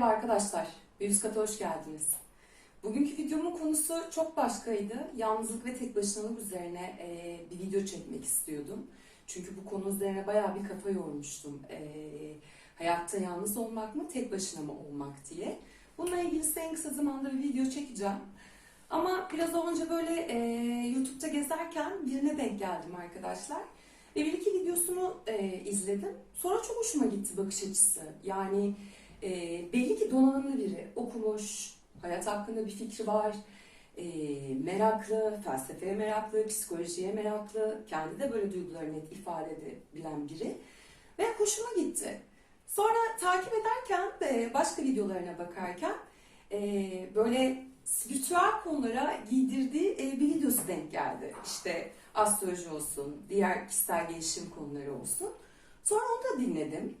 Merhaba arkadaşlar, bir üst kata hoş geldiniz. Bugünkü videomun konusu çok başkaydı. Yalnızlık ve tek başınalık üzerine e, bir video çekmek istiyordum. Çünkü bu konu üzerine bayağı bir kafa yormuştum. E, hayatta yalnız olmak mı, tek başına mı olmak diye. Bununla ilgili size en kısa zamanda bir video çekeceğim. Ama biraz önce böyle e, YouTube'da gezerken birine denk geldim arkadaşlar. İki videosunu e, izledim. Sonra çok hoşuma gitti bakış açısı. Yani e, belli ki donanımlı biri. Okumuş, hayat hakkında bir fikri var. E, meraklı, felsefeye meraklı, psikolojiye meraklı. Kendi de böyle duygularını net ifade edebilen biri. Ve hoşuma gitti. Sonra takip ederken ve başka videolarına bakarken e, böyle spiritüel konulara giydirdiği e, bir videosu denk geldi. İşte astroloji olsun, diğer kişisel gelişim konuları olsun. Sonra onu da dinledim.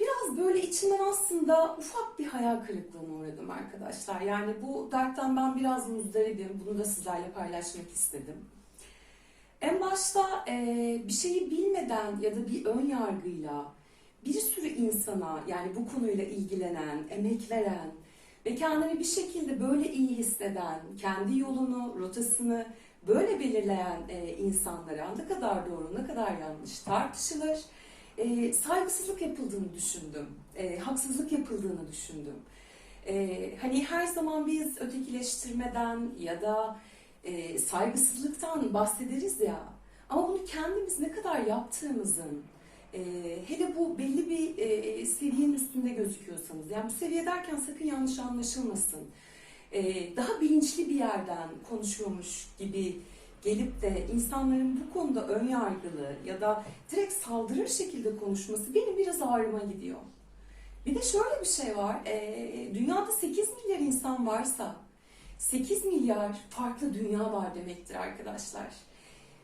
Biraz böyle içimden aslında ufak bir hayal kırıklığına uğradım arkadaşlar. Yani bu dertten ben biraz muzdaribim. Bunu da sizlerle paylaşmak istedim. En başta e, bir şeyi bilmeden ya da bir ön yargıyla bir sürü insana yani bu konuyla ilgilenen, emek veren ve kendini bir şekilde böyle iyi hisseden, kendi yolunu, rotasını böyle belirleyen e, insanlara ne kadar doğru, ne kadar yanlış tartışılır. E, saygısızlık yapıldığını düşündüm. E, haksızlık yapıldığını düşündüm. E, hani her zaman biz ötekileştirmeden ya da e, saygısızlıktan bahsederiz ya. Ama bunu kendimiz ne kadar yaptığımızın, e, hele bu belli bir e, seviyenin üstünde gözüküyorsanız, yani bu seviye derken sakın yanlış anlaşılmasın. E, daha bilinçli bir yerden konuşuyormuş gibi gelip de insanların bu konuda ön yargılı ya da direkt saldırır şekilde konuşması benim biraz ağrıma gidiyor. Bir de şöyle bir şey var, e, dünyada 8 milyar insan varsa 8 milyar farklı dünya var demektir arkadaşlar.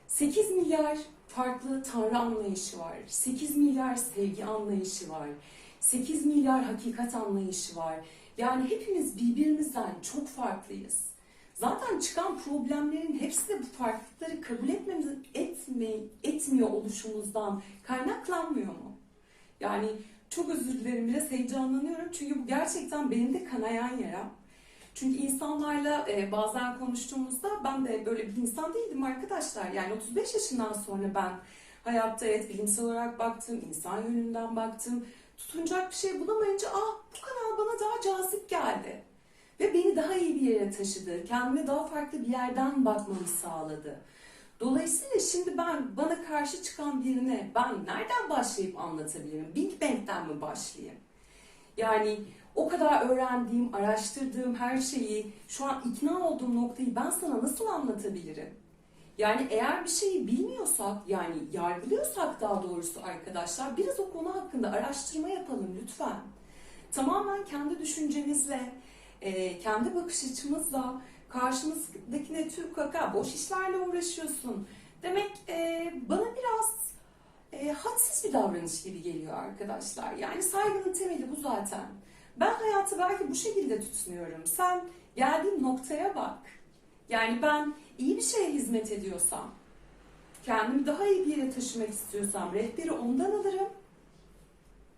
8 milyar farklı tanrı anlayışı var. 8 milyar sevgi anlayışı var. 8 milyar hakikat anlayışı var. Yani hepimiz birbirimizden çok farklıyız. Zaten çıkan problemlerin hepsi de bu farklılıkları kabul etmemiz, etme, etmiyor oluşumuzdan kaynaklanmıyor mu? Yani çok özür dilerim biraz heyecanlanıyorum çünkü bu gerçekten benim de kanayan yaram. Çünkü insanlarla e, bazen konuştuğumuzda ben de böyle bir insan değildim arkadaşlar. Yani 35 yaşından sonra ben hayatta evet bilimsel olarak baktım, insan yönünden baktım. Tutunacak bir şey bulamayınca ah bu kanal bana daha cazip geldi. Ve beni daha iyi bir yere taşıdı. Kendime daha farklı bir yerden bakmamı sağladı. Dolayısıyla şimdi ben bana karşı çıkan birine ben nereden başlayıp anlatabilirim? Big Bang'den mi başlayayım? Yani o kadar öğrendiğim, araştırdığım her şeyi, şu an ikna olduğum noktayı ben sana nasıl anlatabilirim? Yani eğer bir şeyi bilmiyorsak, yani yargılıyorsak daha doğrusu arkadaşlar, biraz o konu hakkında araştırma yapalım lütfen. Tamamen kendi düşüncemizle, e, kendi bakış açımızla karşımızdakine tüm kaka, boş işlerle uğraşıyorsun. Demek e, bana biraz e, hadsiz bir davranış gibi geliyor arkadaşlar. Yani saygının temeli bu zaten. Ben hayatı belki bu şekilde tutunuyorum. Sen geldiğin noktaya bak. Yani ben iyi bir şeye hizmet ediyorsam, kendimi daha iyi bir yere taşımak istiyorsam rehberi ondan alırım.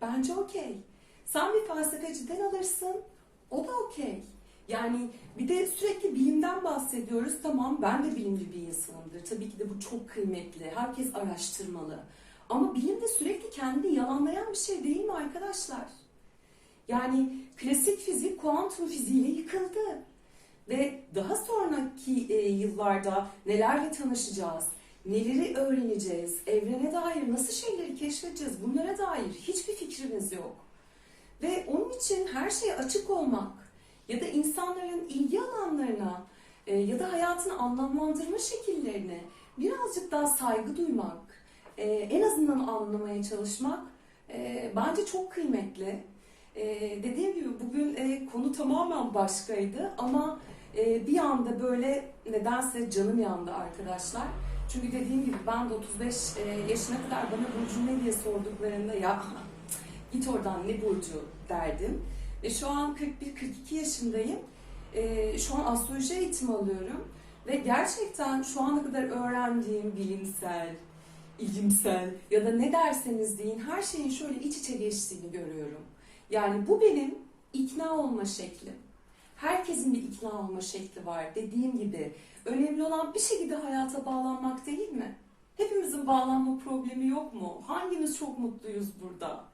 Bence okey. Sen bir felsefeciden alırsın, o da okey. Yani bir de sürekli bilimden bahsediyoruz. Tamam ben de bilimci bir insanımdır. Tabii ki de bu çok kıymetli. Herkes araştırmalı. Ama bilim de sürekli kendini yalanlayan bir şey değil mi arkadaşlar? Yani klasik fizik kuantum fiziğiyle yıkıldı. Ve daha sonraki e, yıllarda nelerle tanışacağız, neleri öğreneceğiz, evrene dair nasıl şeyleri keşfedeceğiz bunlara dair hiçbir fikrimiz yok. Ve onun için her şeye açık olmak ya da insanların ilgi alanlarına e, ya da hayatını anlamlandırma şekillerine birazcık daha saygı duymak, e, en azından anlamaya çalışmak e, bence çok kıymetli. Dediğim gibi bugün konu tamamen başkaydı ama bir anda böyle nedense canım yandı arkadaşlar. Çünkü dediğim gibi ben de 35 e, yaşına kadar bana burcu ne diye sorduklarında ya git oradan ne burcu derdim. Ve şu an 41-42 yaşındayım. E, şu an astroloji eğitimi alıyorum. Ve gerçekten şu ana kadar öğrendiğim bilimsel, ilimsel ya da ne derseniz deyin her şeyin şöyle iç içe geçtiğini görüyorum. Yani bu benim ikna olma şekli. Herkesin bir ikna olma şekli var. Dediğim gibi önemli olan bir şekilde hayata bağlanmak değil mi? Hepimizin bağlanma problemi yok mu? Hangimiz çok mutluyuz burada?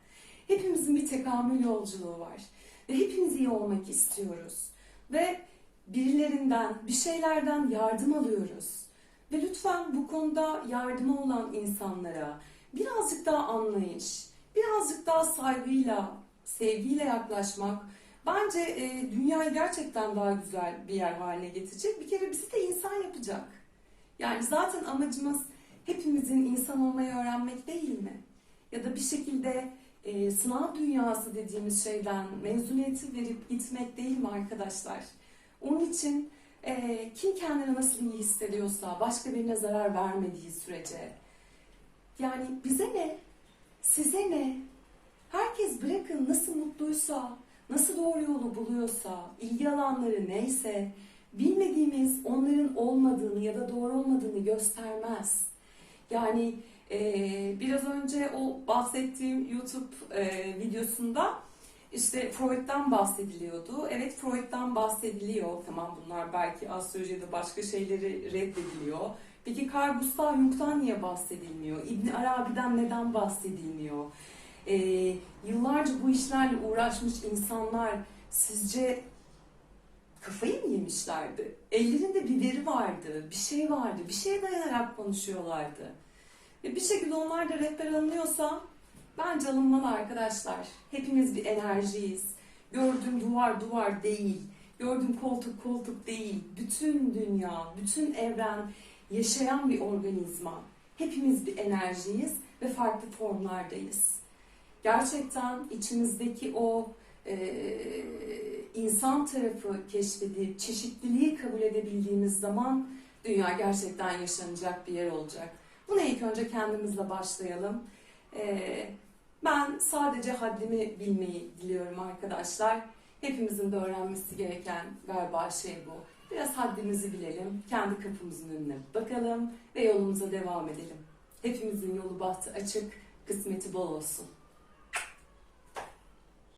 Hepimizin bir tekamül yolculuğu var. Ve hepimiz iyi olmak istiyoruz. Ve birilerinden, bir şeylerden yardım alıyoruz. Ve lütfen bu konuda yardıma olan insanlara birazcık daha anlayış, birazcık daha saygıyla, sevgiyle yaklaşmak bence e, dünyayı gerçekten daha güzel bir yer haline getirecek. Bir kere bizi de insan yapacak. Yani zaten amacımız hepimizin insan olmayı öğrenmek değil mi? Ya da bir şekilde e, sınav dünyası dediğimiz şeyden mezuniyeti verip gitmek değil mi arkadaşlar? Onun için e, kim kendini nasıl iyi hissediyorsa, başka birine zarar vermediği sürece, yani bize ne, size ne, herkes bırakın nasıl mutluysa, nasıl doğru yolu buluyorsa, ilgi alanları neyse, bilmediğimiz onların olmadığını ya da doğru olmadığını göstermez. Yani ee, biraz önce o bahsettiğim YouTube e, videosunda işte Freud'dan bahsediliyordu. Evet Freud'dan bahsediliyor. Tamam bunlar belki astrolojide başka şeyleri reddediliyor. Peki Carl Gustav Jung'dan niye bahsedilmiyor? İbn Arabi'den neden bahsedilmiyor? Ee, yıllarca bu işlerle uğraşmış insanlar sizce kafayı mı yemişlerdi? Ellerinde bir veri vardı, bir şey vardı, bir şeye dayanarak konuşuyorlardı. Ve bir şekilde onlar da rehber alınıyorsa bence alınmalı arkadaşlar. Hepimiz bir enerjiyiz. Gördüğüm duvar duvar değil. Gördüğüm koltuk koltuk değil. Bütün dünya, bütün evren yaşayan bir organizma. Hepimiz bir enerjiyiz ve farklı formlardayız. Gerçekten içimizdeki o e, insan tarafı keşfedip çeşitliliği kabul edebildiğimiz zaman dünya gerçekten yaşanacak bir yer olacak. Buna ilk önce kendimizle başlayalım. Ee, ben sadece haddimi bilmeyi diliyorum arkadaşlar. Hepimizin de öğrenmesi gereken galiba şey bu. Biraz haddimizi bilelim, kendi kapımızın önüne bakalım ve yolumuza devam edelim. Hepimizin yolu bahtı açık, kısmeti bol olsun.